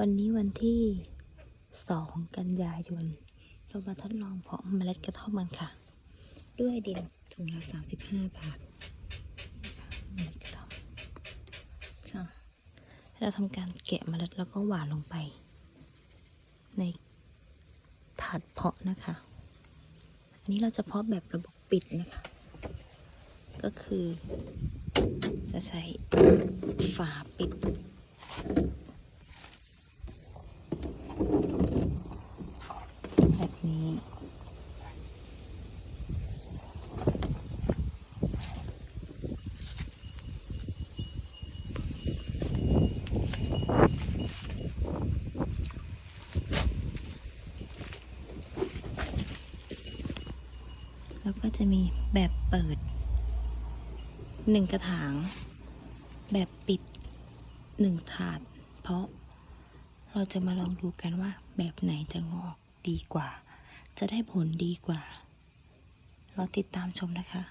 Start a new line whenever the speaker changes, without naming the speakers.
วันนี้วันที่สองกันยายน เรามาทดลองเพาะเมล็ดกระท่อมกันค่ะ ด้วยดินถุงละสามสิบห้าบาทนะคะเมล็ดกระท่อมค่ะเราทำการแกะเมล็ดแล้วก็หว่านลงไป ในถาดเพาะนะคะ อันนี้เราจะเพาะแบบระบบปิดนะคะ ก็คือจะใช้ฝาปิด แบบ นี้ แล้วก็จะมีแบบเปิดหนึ่งกระถาง แบบปิดหนึ่งถาด เพราะเราจะมาลองดูกันว่าแบบไหนจะงอกดีกว่า จะได้ผลดีกว่า เราติดตามชมนะคะ